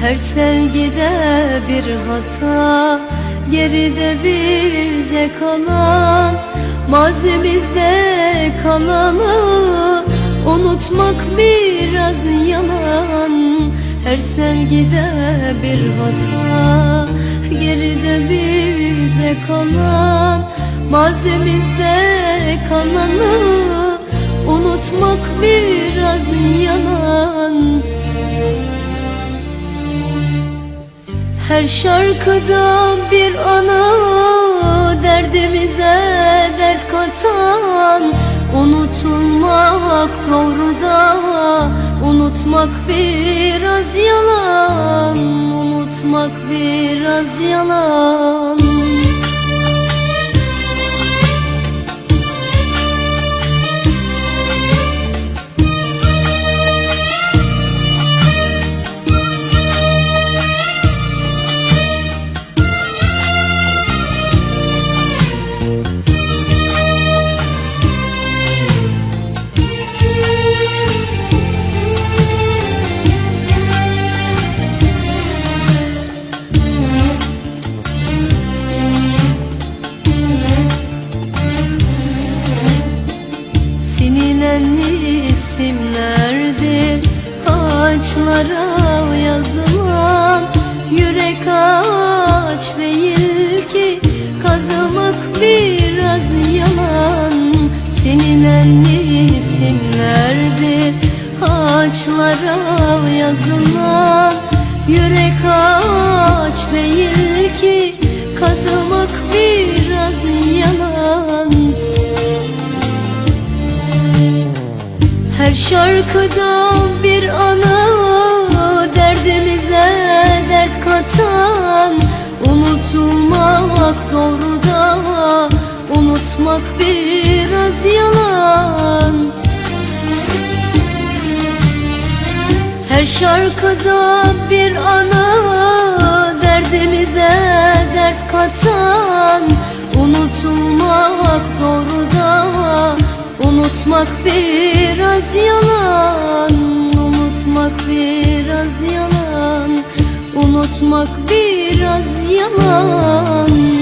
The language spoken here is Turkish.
Her sevgide bir hata Geride bize kalan Mazimizde kalanı Unutmak biraz yalan. Her sevgide bir hata Geride bize kalan Mazimizde kalanı Unutmak biraz yalan Her şarkıda bir ana Derdimize dert katan. Unutulmak doğru da Unutmak biraz yalan. Unutmak biraz yalan Sinilenli isimlerdir Ağaçlara yazılan Yürek ağaç değil ki. Kazımak biraz yalan. Sinilenli isimlerdir Ağaçlara yazılan Yürek ağaç değil ki. Kazımak Her şarkıda bir ana Derdimize dert katan Unutulmak doğru da Unutmak biraz yalan. Her şarkıda bir ana Derdimize Unutmak biraz yalan Unutmak biraz yalan Unutmak biraz yalan